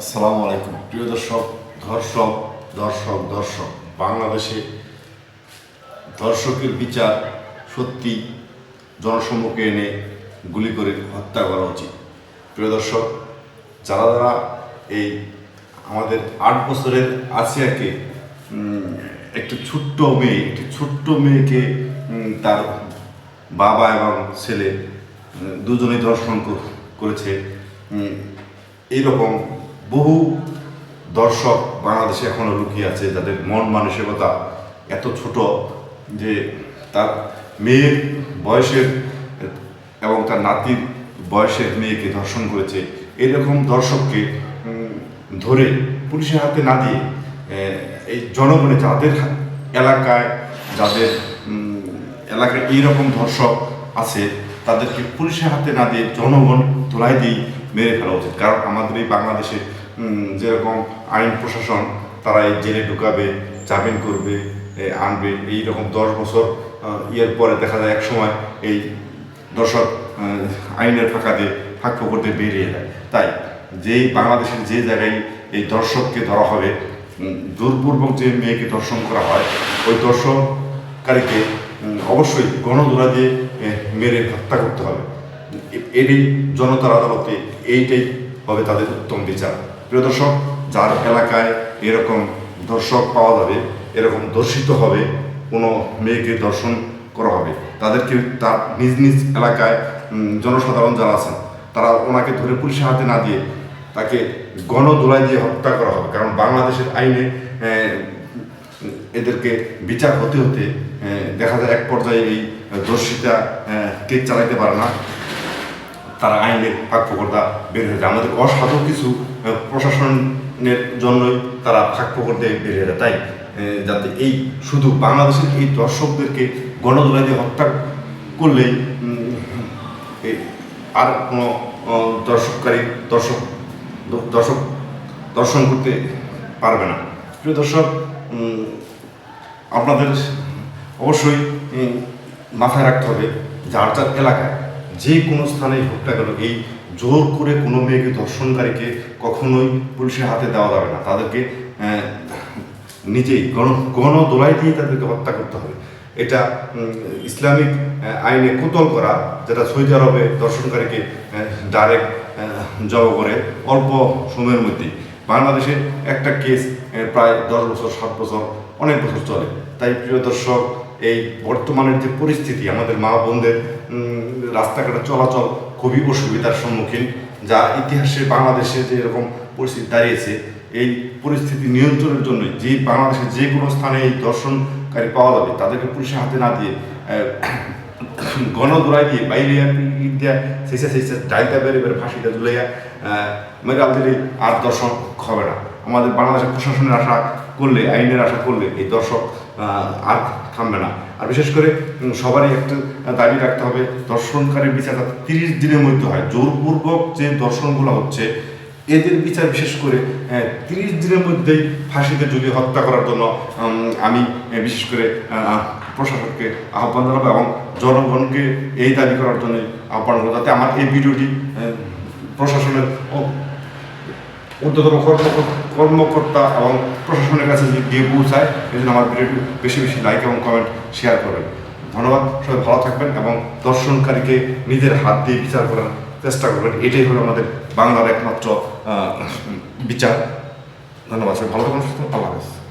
আসসালামু আলাইকুম। প্রিয় দর্শক, ধর্ষক, দর্শক দর্শক, বাংলাদেশে ধর্ষকের বিচার সত্যি জনসম্মুখে এনে গুলি করে হত্যা করা উচিত। প্রিয় দর্শক, যারা যারা এই আমাদের আট বছরের আসিয়াকে একটি ছোট্ট মেয়ে, একটি ছোট্ট মেয়েকে তার বাবা এবং ছেলে দুজনেই দর্শন করেছে এইরকম বহু দর্শক বাংলাদেশে এখনও লুকিয়ে আছে, যাদের মন মানসিকতা এত ছোট যে তার মেয়ের বয়সের এবং তার নাতির বয়সের মেয়েকে ধর্ষণ করেছে। এরকম দর্শককে ধরে পুলিশের হাতে না দিয়ে এই জনগণে যাদের এলাকায় যাদের এলাকায় এইরকম ধর্ষক আছে, তাদেরকে পুলিশের হাতে না দিয়ে জনগণ তোলাই দিয়ে মেরে ফেলা উচিত। কারণ আমাদের এই বাংলাদেশে যেরকম আইন প্রশাসন তারা এই জেলে ঢুকাবে, জামিন করবে আনবে এই রকম দশ বছর ইয়ের পরে দেখা যায় এক সময় এই দর্শক আইনের ফাঁকাতে ফাঁক করতে বেরিয়ে যায়। তাই যেই বাংলাদেশের যে জায়গায় এই দর্শককে ধরা হবে জোরপূর্বক যে মেয়েকে দর্শন করা হয়, ওই দর্শনকারীকে অবশ্যই গণদোলা দিয়ে মেরে হত্যা করতে হবে। এরই জনতার আদালতে এইটাই হবে তাদের উত্তম বিচার। প্রিয় দর্শক, যার এলাকায় এরকম দর্শক পাওয়া যাবে, এরকম দর্শিত হবে, কোনো মেয়েকে দর্শন করা হবে, তাদেরকে তার নিজ নিজ এলাকায় জনসাধারণ যারা আছেন, তারা ওনাকে ধরে পুলিশের হাতে না দিয়ে তাকে গণদোলাই দিয়ে হত্যা করা হবে। কারণ বাংলাদেশের আইনে এদেরকে বিচার হতে হতে দেখা যায় এক পর্যায়ে এই দর্শিতা কেস চালাইতে পারে না, তারা আইনের ফাঁক ফোকরটা বের হয়ে যায়। আমাদের অসাধু কিছু প্রশাসনের জন্যই তারা ফাঁক ফোকর দিয়ে বের হয়ে যায়। তাই যাতে এই শুধু বাংলাদেশের এই দর্শকদেরকে গণদোলাই দিয়ে হত্যা এই আর কোনো দর্শককারী, দর্শক দর্শক দর্শন করতে পারবে না। প্রিয় দর্শক আপনাদের অবশ্যই মাথায় রাখতে হবে, যার যার এলাকায় যে কোনো স্থানে হোক না কেন এই জোর করে কোনো মেয়েকে, ধর্ষণকারীকে কখনোই পুলিশের হাতে দেওয়া যাবে না। তাদেরকে নিজেই গণ গণ দোলাই দিয়ে তাদেরকে হত্যা করতে হবে। এটা ইসলামিক আইনে কোতল করা, যেটা সৌদি আরবে দর্শনকারীকে ডাইরেক্ট জব করে অল্প সময়ের মধ্যেই। বাংলাদেশে একটা কেস প্রায় দশ বছর, সাত বছর, অনেক বছর চলে। তাই প্রিয় দর্শক এই বর্তমানের যে পরিস্থিতি আমাদের মা বোনদের রাস্তাঘাটে চলাচল খুবই অসুবিধার সম্মুখীন যা ইতিহাসে বাংলাদেশে যে এরকম পরিস্থিতি দাঁড়িয়েছে এই পরিস্থিতি নিয়ন্ত্রণের জন্য যে বাংলাদেশের যে কোনো স্থানে এই দর্শনকারী পাওয়া যাবে তাদেরকে পুলিশের হাতে না দিয়ে আহ, গণদোড়াই দিয়ে বাইরে দিয়া সেইসে সেইসে ডাইটা বেড়ে বেড়ে ফাঁসিটা ঝুলাইয়া দিলে আর দর্শন হবে না। আমাদের বাংলাদেশের প্রশাসনের আশা করলে, আইনের আশা করলে এই দর্শক আর থামবে না। আর বিশেষ করে সবারই একটা দাবি রাখতে হবে দর্শনকারীর বিচার তিরিশ দিনের মধ্যে হয়। জোরপূর্বক যে দর্শনগুলো হচ্ছে, এদের বিচার বিশেষ করে তিরিশ দিনের মধ্যেই ফাঁসিতে যদি হত্যা করার জন্য আমি বিশেষ করে প্রশাসককে আহ্বান জানাব এবং জনগণকে এই দাবি করার জন্য আহ্বান করব যাতে আমার এই ভিডিওটি প্রশাসনের ঊর্ধ্বতন কর্ম- কর্মকর্তা এবং প্রশাসনের কাছে গিয়ে পৌঁছায় এই জন্য আমার ভিডিওটি বেশি বেশি লাইক এবং কমেন্ট শেয়ার করবেন। ধন্যবাদ, সবাই ভালো থাকবেন এবং দর্শনকারীকে নিজের হাত দিয়ে বিচার করার চেষ্টা করবেন। এটাই হলো আমাদের বাংলার একমাত্র বিচার। ধন্যবাদ, সবাই ভালো থাকুন সুস্থ আল্লাহ